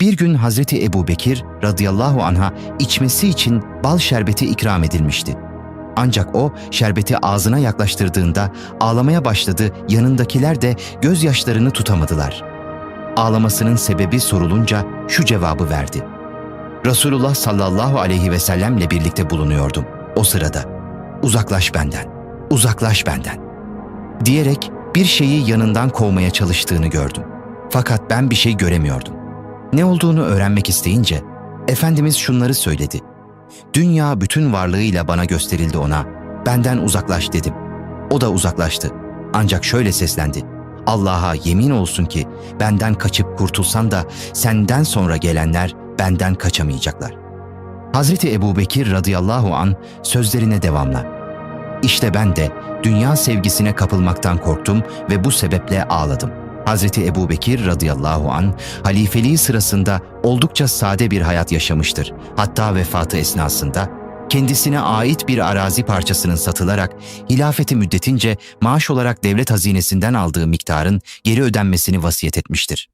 Bir gün Hazreti Ebu Bekir radıyallahu anha içmesi için bal şerbeti ikram edilmişti. Ancak o şerbeti ağzına yaklaştırdığında ağlamaya başladı, yanındakiler de gözyaşlarını tutamadılar. Ağlamasının sebebi sorulunca şu cevabı verdi. Resulullah sallallahu aleyhi ve sellemle birlikte bulunuyordum o sırada. Uzaklaş benden, uzaklaş benden. Diyerek bir şeyi yanından kovmaya çalıştığını gördüm. Fakat ben bir şey göremiyordum. Ne olduğunu öğrenmek isteyince Efendimiz şunları söyledi. Dünya bütün varlığıyla bana gösterildi ona. Benden uzaklaş dedim. O da uzaklaştı. Ancak şöyle seslendi. Allah'a yemin olsun ki benden kaçıp kurtulsan da senden sonra gelenler benden kaçamayacaklar. Hazreti Ebu Bekir radıyallahu an sözlerine devamla. İşte ben de dünya sevgisine kapılmaktan korktum ve bu sebeple ağladım. Hazreti Ebu Bekir radıyallahu an halifeliği sırasında oldukça sade bir hayat yaşamıştır. Hatta vefatı esnasında kendisine ait bir arazi parçasının satılarak hilafeti müddetince maaş olarak devlet hazinesinden aldığı miktarın geri ödenmesini vasiyet etmiştir.